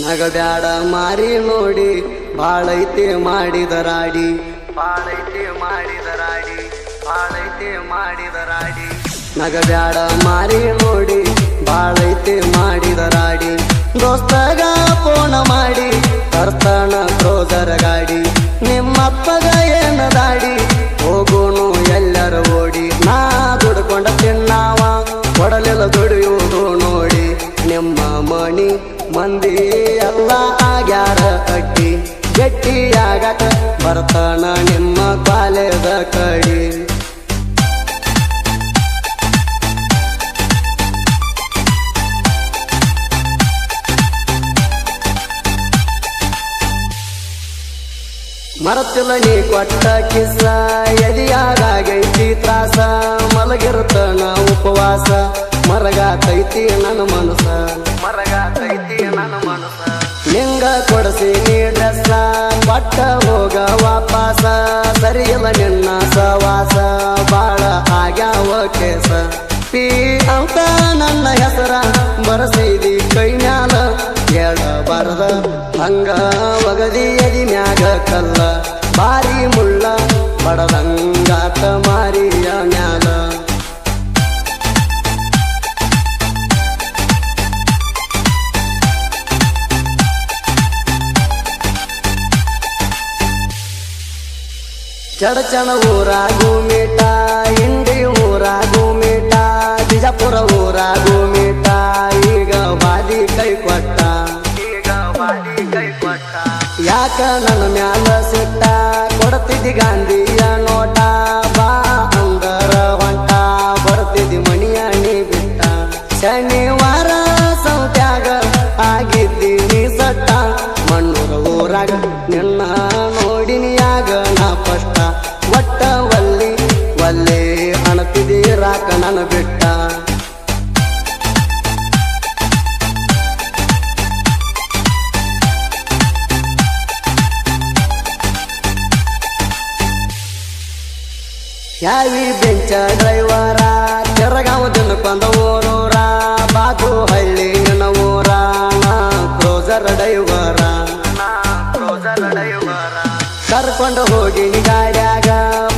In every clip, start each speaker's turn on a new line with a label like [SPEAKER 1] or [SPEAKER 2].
[SPEAKER 1] ನಗಬ್ಯಾಡ ಮಾರಿ ನೋಡಿ ಬಾಳೈತೆ ಮಾಡಿದ ರಾಡಿ ಬಾಳೈತೆ ಮಾಡಿದ ರಾಡಿ ಬಾಳೈತೆ ಮಾಡಿದ ರಾಡಿ ನಗಬ್ಯಾಡ ಮಾರಿ ನೋಡಿ ಬಾಳೈತೆ ಮಾಡಿದ ರಾಡಿ ದೋಸ್ತಗ ಫೋನ ಮಾಡಿ ತರ್ತಾನ ಕ್ರೋಧರ ಗಾಡಿ ನಿಮ್ಮಪ್ಪಗ ಮಂದಿ ಎಲ್ಲ ಆಗ್ಯಾರ ಅಡ್ಡಿ ಗಟ್ಟಿಯಾಗಕ ಬರ್ತಾನ ನಿಮ್ಮ ಕಾಲೇದ ಕಡಿ. ಮರತಿಲ್ಲ ನೀ ಕೊಟ್ಟ ಕಿಸ ಎದಿಯಾಗೈತಿ ತ್ರಾಸ, ಮಲಗಿರ್ತನ ಉಪವಾಸ. ಮರಗಾತೈತಿ ನನ್ನ ಮನಸ ಮರಗಾತೈತಿ ನನ್ನ ಮನಸ ನಿಂಗ ಕೊಡಸಿ ನೀ ಪಟ್ಟ ಹೋಗ ವಾಪಾಸ. ಸರಿಯಲ್ಲ ನಿನ್ನ ಸವಾಸ ಬಾಳ ಆಗ್ಯಾವ ಕೇಸ. ಪೀ ಅಂತ ನನ್ನ ಹೆಸರ ಬರಸೈದಿ ಕೈ ಮ್ಯಾಲ. ಎಡಬಾರದ ಹಂಗ ಒಗದಿ ಎದಿ ಮ್ಯಾಗ ಕಲ್ಲ. ಬಾರಿ ಮುಳ್ಳ, ಬಡದಂಗಾತ ಮಾರಿಯ ಮ್ಯಾಲ. ಚಡಚಣ ಊರಾಗು ಮೇಟ ಇಂಡಿ ಊರಾಗು ಮೇಟ ಬಿಜಾಪುರ ಊರಾಗು ಮೇಟ ಈಗ ಬಾದಿ ಕೈ ಕೊಟ್ಟ. ಈಗ ಬಾದಿ ಕೈ ಕೊಟ್ಟ. ಯಾಕ ನನ್ನ ಮ್ಯಾಲ ಸಿಟ್ಟ? ಕೊಡ್ತಿದ್ದಿ ಗಾಂಧಿಯ ನೋಟ, ಬಾ ಅಂದರ ಹೊಂಟ. ಬರ್ತಿದ್ದಿ ಮಣಿಯ ನೀ ಬಿಟ್ಟ. ಶನಿವಾರ ಸೌತ್ಯಾಗ ಆಗಿದ್ದೀನಿ ಸಟ್ಟ ಮಣ್ಣೂರ ಊರಾಗ ನಿನ್ನ ಒಲ್ಲೆ ಅಣತಿದೀರಾ ಕಣನ ಬಿಟ್ಟ? ಯಾವಿ ಬೆಂಚ ಡ್ರೈವರ ಕೆರಗಾವ ಕೊಂದ ಓರೋರ ಬಾತು ಹಳ್ಳಿ ನನ್ನ ಊರ ಕ್ರೋಸರ್ ಡೈವರ ಕರ್ಕೊಂಡು ಹೋಗಿ ಗಾಡ್ಯಾಗ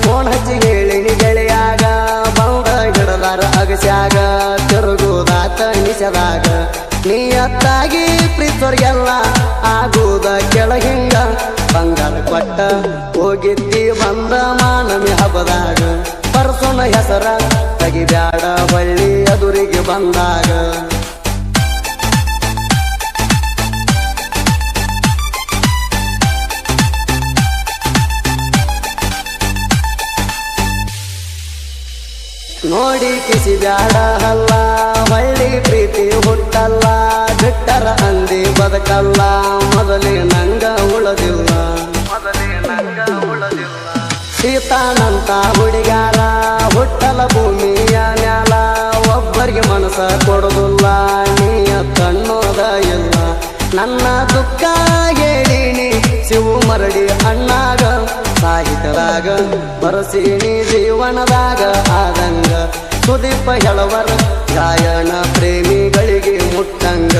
[SPEAKER 1] ಫೋನ್ ಹಚ್ಚಿ ಹೇಳಿನಿ ನಿಶದಾಗ ನೀಯತ್ತಾಗಿ ಪ್ರೀತೋರ್ಗೆಲ್ಲ ಆಗುದ ಕೆಳಗಿಂಗ ಬಂಗಾರ ಕೊಟ್ಟ ಹೋಗಿದ್ದಿ ಬಂದ ಮಾನವಿ ಹಬ್ಬದಾಗ, ಪರ್ಸನ ಹೆಸರ ತೆಗಿಬ್ಯಾಡ ಬಳ್ಳಿ ಎದುರಿಗೆ ಬಂದಾಗ. ನೋಡಿ ಕಿಸಿ ಬ್ಯಾಡ ಹಲ್ಲ ಪ್ರೀತಿ ಹುಟ್ಟಲ್ಲ, ಬಿಟ್ಟರ ಅಂದಿ ಬದುಕಲ್ಲ. ಮೊದಲೇ ನಂಗ ಉಳದಿಲ್ಲ. ಮೊದಲೇ ನಂಗ ಉಳದಿಲ್ಲ ಸೀತಾನಂತ ಹುಡುಗಾರ ಹುಟ್ಟಲ ಭೂಮಿಯ ನ್ಯಾಲ ಒಬ್ಬರಿಗೆ ಮನಸ ಕೊಡುದಿಲ್ಲ ನೀಯ ಕಣ್ಣೋದ ಇಲ್ಲ. ನನ್ನ ದುಃಖ ಹೇಳಿನಿ ಶಿವು ಮರಡಿ ಅಣ್ಣಾಗ. ಸಾಹಿತ್ಯದಾಗ ಬರಸೀನಿ ಜೀವನದಾಗ ಆದಂಗ. ಸುದೀಪ ಹೆಳವರ ಗಾಯನ ಪ್ರೇಮಿಗಳಿಗೆ ಮುಟ್ಟಂಗ.